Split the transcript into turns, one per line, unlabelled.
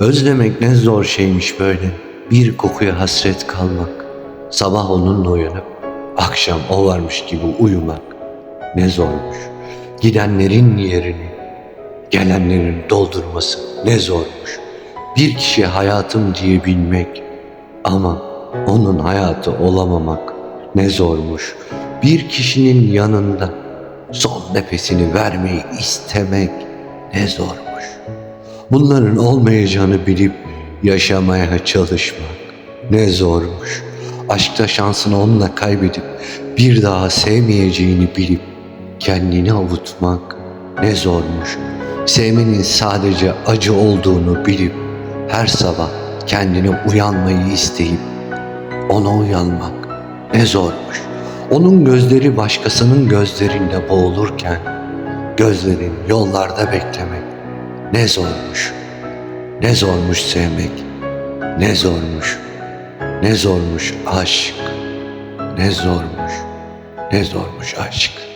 Özlemek ne zor şeymiş böyle. Bir kokuya hasret kalmak. Sabah onunla uyanıp akşam o varmış gibi uyumak. Ne zormuş. Gidenlerin yerini, gelenlerin doldurması ne zormuş. Bir kişiye hayatım diyebilmek ama onun hayatı olamamak ne zormuş. Bir kişinin yanında son nefesini vermeyi istemek ne zormuş. Bunların olmayacağını bilip yaşamaya çalışmak ne zormuş. Aşkta şansını onunla kaybedip bir daha sevmeyeceğini bilip kendini avutmak ne zormuş. Sevmenin sadece acı olduğunu bilip her sabah kendine uyanmayı isteyip ona uyanmak ne zormuş. Onun gözleri başkasının gözlerinde boğulurken gözlerin yollarda beklemek ne zormuş. Ne zormuş sevmek. Ne zormuş. Ne zormuş aşk. Ne zormuş. Ne zormuş aşk.